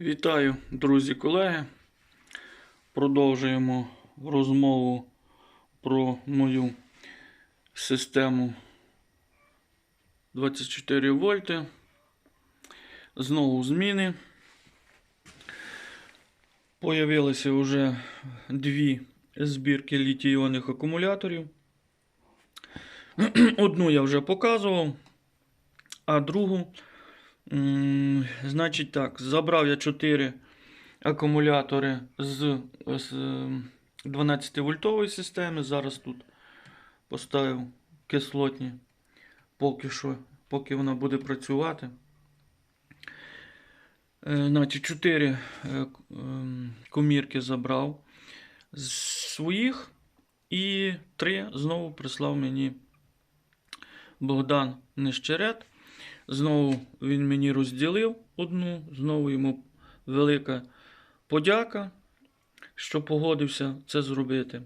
Вітаю, друзі колеги. Продовжуємо розмову про мою систему 24 вольти. Знову зміни. Появилися вже дві збірки літій-іонних акумуляторів. Одну я вже показував, а другу. Значить так, забрав я 4 акумулятори з, з 12 вольтової системи. Зараз тут поставив кислотні, поки що, поки вона буде працювати. Е, Значить, 4 комірки забрав з своїх і 3 знову прислав мені Богдан Нещерет. Знову він мені розділив одну, знову йому велика подяка, що погодився це зробити.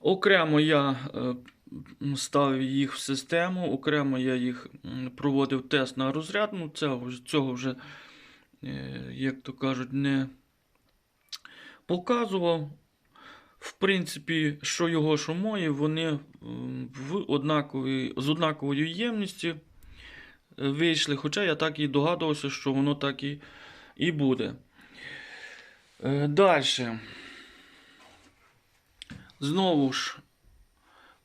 Окремо я е, ставив їх в систему, окремо я їх проводив тест на розряд. Ну, цього, вже, е, як то кажуть, не показував. В принципі, що його, що мої, вони в однаковій, з однаковою ємністю вийшли. Хоча я так і догадувався, що воно так і, і буде. Далі. Знову ж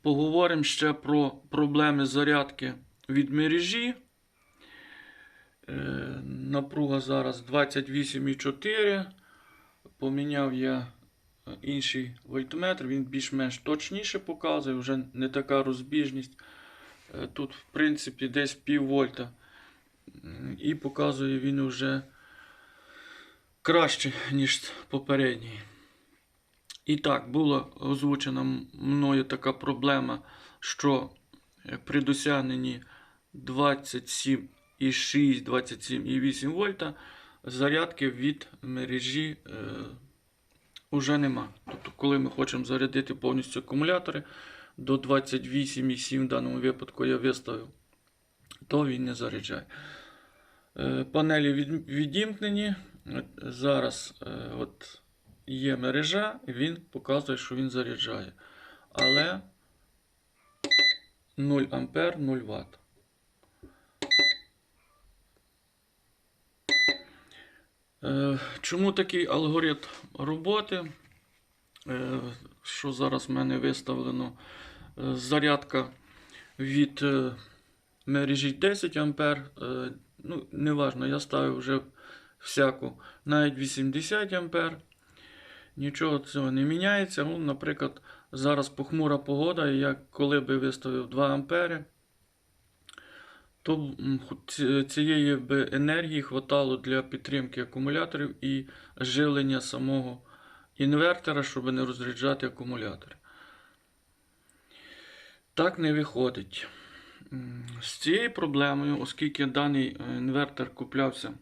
поговоримо ще про проблеми зарядки від мережі. Е, Напруга зараз 28,4. Поміняв я інший вольтметр, він більш-менш точніше показує, вже не така розбіжність. Тут, в принципі, десь пів вольта. І показує він вже краще, ніж попередній. І так, була озвучена мною така проблема, що е, при досягненні 27,6, 27,8 вольта зарядки від мережі е, уже нема. Тобто, коли ми хочемо зарядити повністю акумулятори до 28,7 в даному випадку я виставив, то він не заряджає. Е, Панелі відімкнені. Зараз е, от є мережа, він показує, що він заряджає. Але 0 ампер, 0 Вт. Чому такий алгоритм роботи? Е, Що зараз в мене виставлено? Е, Зарядка від е, мережі 10 А. Ну, неважно, я ставив вже всяку, навіть 80 А. Нічого цього не міняється. Ну, наприклад, зараз похмура погода, і я коли би виставив 2 ампери, то цієї би енергії хватало для підтримки акумуляторів і живлення самого інвертора, щоб не розряджати акумулятори. Так не виходить. З цією проблемою, оскільки даний е, інвертор куплявся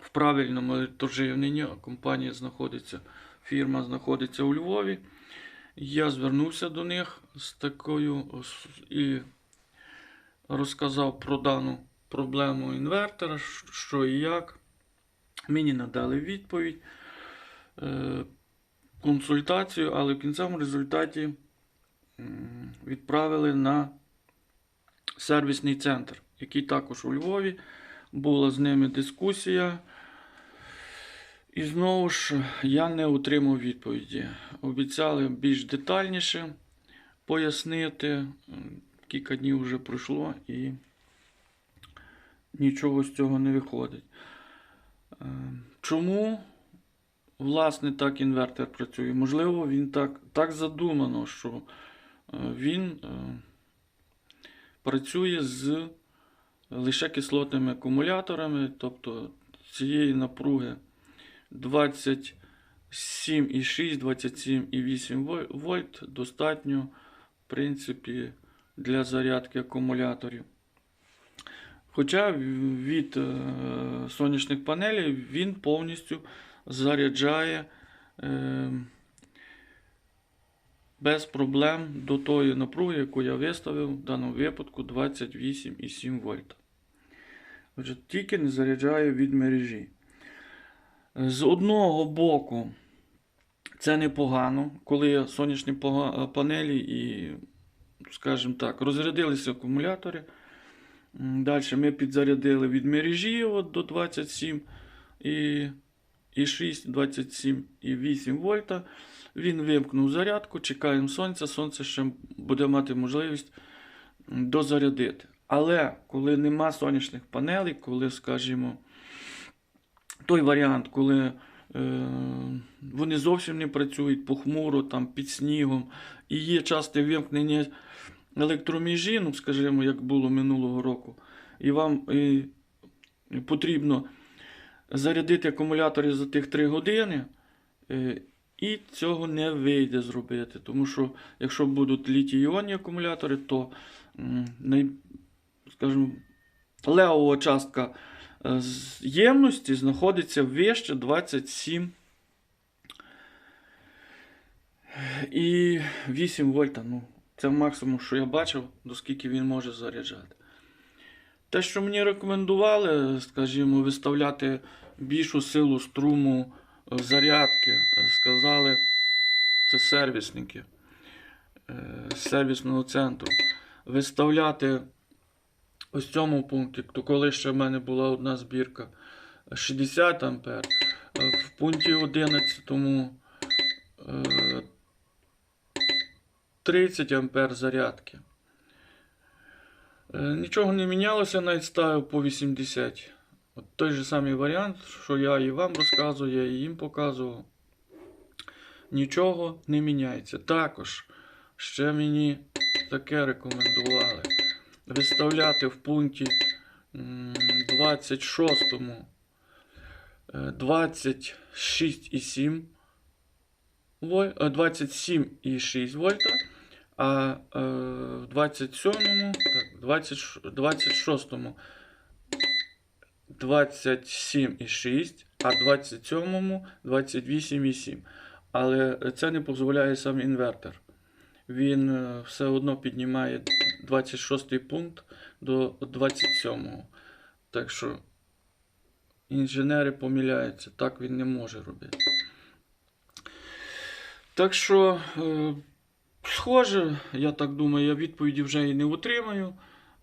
в правильному а компанія знаходиться, фірма знаходиться у Львові, я звернувся до них з такою і розказав про дану проблему інвертора, що і як. Мені надали відповідь, е, консультацію, але в кінцевому результаті відправили на сервісний центр, який також у Львові. Була з ними дискусія. І знову ж я не отримав відповіді. Обіцяли більш детальніше пояснити. Кілька днів вже пройшло і нічого з цього не виходить. Е, Чому, власне, так інвертор працює? Можливо, він так, так задумано, що е, він е, працює з лише кислотними акумуляторами, тобто цієї напруги 27,6, 27,8 вольт достатньо, в принципі, для зарядки акумуляторів. Хоча від е, сонячних панелей він повністю заряджає е, без проблем до тої напруги, яку я виставив в даному випадку 28,7 вольт. Отже, тільки не заряджає від мережі. З одного боку, це непогано, коли сонячні панелі і, скажімо так, розрядилися акумулятори. Далі ми підзарядили від мережі от до 27 і, 6, 27 і 8 вольта. Він вимкнув зарядку, чекаємо сонця. Сонце ще буде мати можливість дозарядити. Але коли нема сонячних панелей, коли, скажімо, той варіант, коли е, вони зовсім не працюють похмуро, там, під снігом, і є часте вимкнення електроміжі, ну, скажімо, як було минулого року, і вам і, потрібно зарядити акумулятори за тих 3 години. е, і цього не вийде зробити, тому що якщо будуть літій-іонні акумулятори, то скажімо, левова частка е, ємності знаходиться вище 27 і 8 вольта. Ну, це максимум, що я бачив, до скільки він може заряджати. Те, що мені рекомендували, скажімо, виставляти більшу силу струму е, зарядки, е, сказали, це сервісники е, з сервісного центру. Виставляти ось цьому пункті, то коли ще в мене була одна збірка 60 ампер, е, в пункті 11 е, 30 ампер зарядки. Е, Нічого не мінялося, навіть ставив по 80. От той же самий варіант, що я і вам розказую, я і їм показував. Нічого не міняється. Також ще мені таке рекомендували. Виставляти в пункті 26 е, 26,7 вольт, 27,6 вольта, а е, в 27-му, так, 20, 26-му 27,6, а в 27-му 28,7. Але це не дозволяє сам інвертор. Він е, все одно піднімає 26-й пункт до 27-го. Так що інженери помиляються, так він не може робити. Так що, е, схоже, я так думаю, я відповіді вже і не отримаю.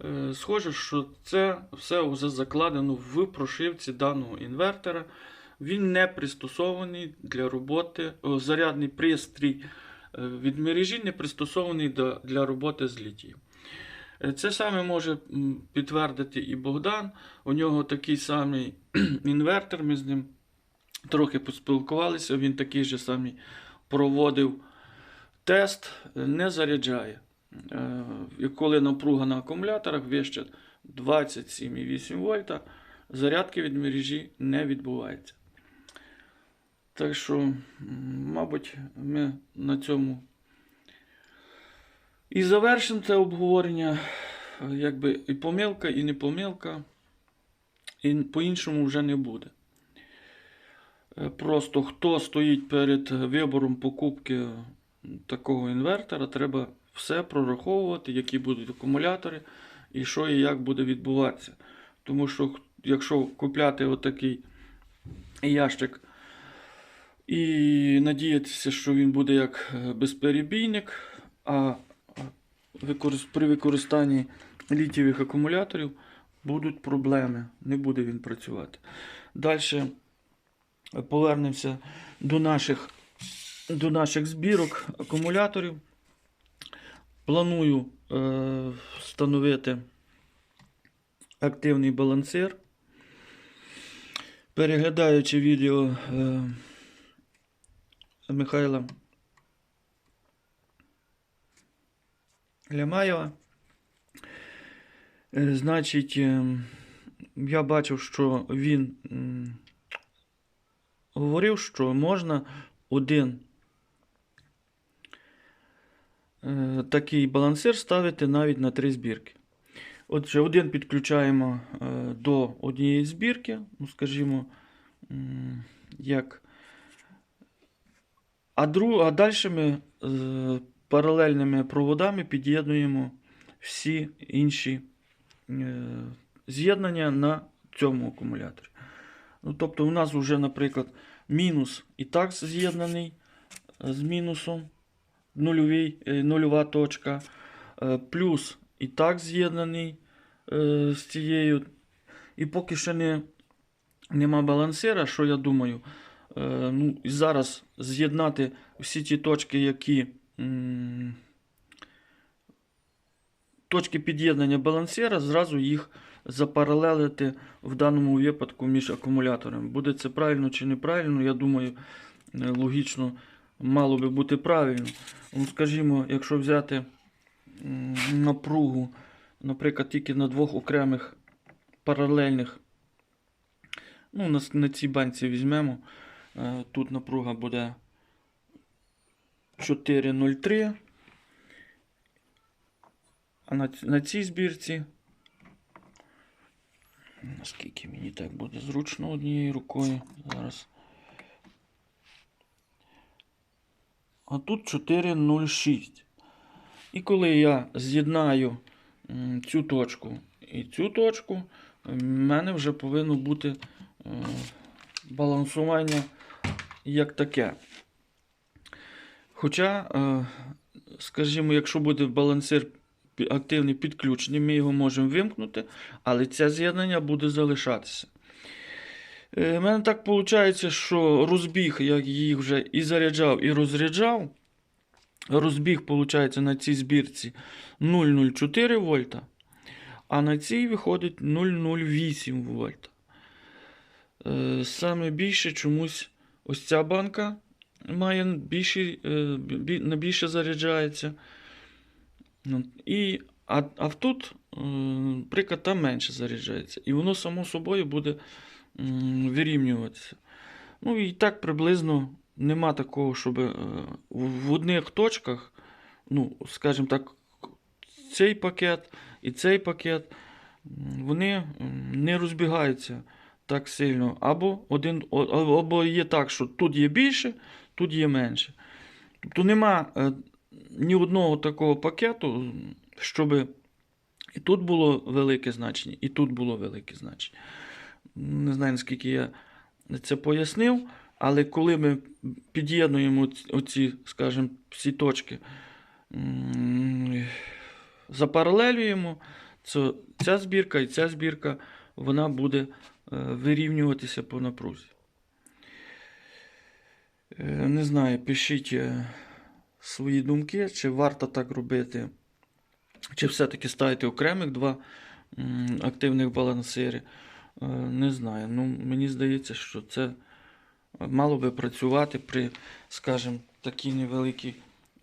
Е, Схоже, що це все вже закладено в прошивці даного інвертора. Він не пристосований для роботи, о, зарядний пристрій е, від мережі не пристосований для роботи з літієм. Е, Це саме може підтвердити і Богдан. У нього такий самий інвертор. Ми з ним трохи поспілкувалися. Він такий же самий проводив тест, не заряджає. Е, І коли напруга на акумуляторах вище 27,8 вольта, зарядки від мережі не відбувається. Так що, мабуть, ми на цьому і завершимо це обговорення. Якби і помилка, і не помилка, і по-іншому вже не буде. Е, Просто хто стоїть перед вибором покупки такого інвертора, треба все прораховувати, які будуть акумулятори і що і як буде відбуватися. Тому що, якщо купляти отакий ящик і надіятися, що він буде як е, безперебійник, а при використанні літієвих акумуляторів будуть проблеми, не буде він працювати. Далі повернемося до наших, до наших збірок акумуляторів. Планую е, встановити активний балансир. Переглядаючи відео е, Михайла Лямаєва, е, значить, е, я бачив, що він м, говорив, що можна один е, такий балансир ставити навіть на три збірки. Отже, один підключаємо е, до однієї збірки, ну, скажімо, як. А, дру, а далі ми е, паралельними проводами під'єднуємо всі інші е, з'єднання на цьому акумуляторі. Ну, тобто, у нас вже, наприклад, мінус і так з'єднаний е, з мінусом, нульовий, е, нульова точка, е, плюс і так з'єднаний е, з цією. І поки ще не, нема балансира, що я думаю, ну, і зараз з'єднати всі ті точки, які. Точки під'єднання балансира, зразу їх запаралелити в даному випадку між акумуляторами. Буде це правильно чи неправильно, я думаю, логічно мало би бути правильно. Ну, скажімо, якщо взяти напругу, наприклад, тільки на двох окремих паралельних, ну, на, цій банці візьмемо, е, тут напруга буде 4,03. А на цій збірці. Наскільки мені так буде зручно однією рукою зараз. А тут 4,06. І коли я з'єднаю цю точку і цю точку, в мене вже повинно бути е, балансування як таке. Хоча, е, скажімо, якщо буде балансир активний підключений, ми його можемо вимкнути, але це з'єднання буде залишатися. У мене так виходить, що розбіг, як їх вже і заряджав, і розряджав. Розбіг, виходить, на цій збірці 0,04 вольта, а на цій виходить 0,08 вольта. Е, Саме більше чомусь ось ця банка має більший, е, бі- на більше заряджається. І, а, а тут, наприклад, там менше заряджається. І воно само собою буде вирівнюватися. Ну і так приблизно нема такого, щоб е, в в одних точках, ну, скажімо так, цей пакет і цей пакет, вони не розбігаються так сильно. Або, один, або є так, що тут є більше, тут є менше. Тобто нема е, ні одного такого пакету, щоб і тут було велике значення, і тут було велике значення. Не знаю, наскільки я це пояснив, але коли ми під'єднуємо оці, скажімо, всі точки, запаралелюємо, то ця збірка і ця збірка вона буде е, вирівнюватися по напрузі. Е, Не знаю, пишіть е, свої думки, чи варто так робити, чи все-таки ставити окремих два активних балансири. Е, Не знаю. Ну, мені здається, що це мало би працювати при, скажімо, такій невеликій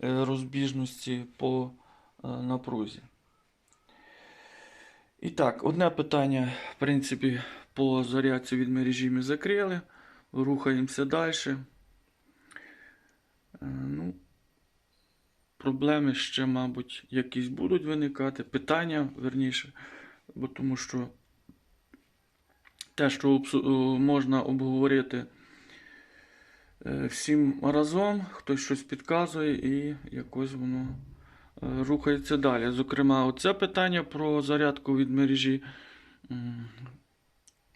е, розбіжності по е, напрузі. І так, одне питання, в принципі, по зарядці від мережі ми закрили. Рухаємося далі. Ну, проблеми ще, мабуть, якісь будуть виникати. Питання, верніше, бо тому що те, що можна обговорити е, всім разом, хтось щось підказує і якось воно е, рухається далі. Зокрема, оце питання про зарядку від мережі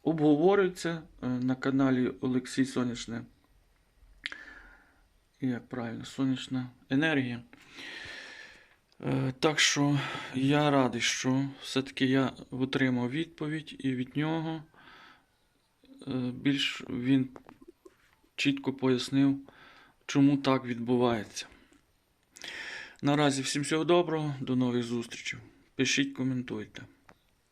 обговорюється е, на каналі Олексій Сонячне. Як правильно, сонячна енергія. Е, Так що я радий, що все-таки я отримав відповідь і від нього е, більш він чітко пояснив, чому так відбувається. Наразі всім всього доброго, до нових зустрічей. Пишіть, коментуйте.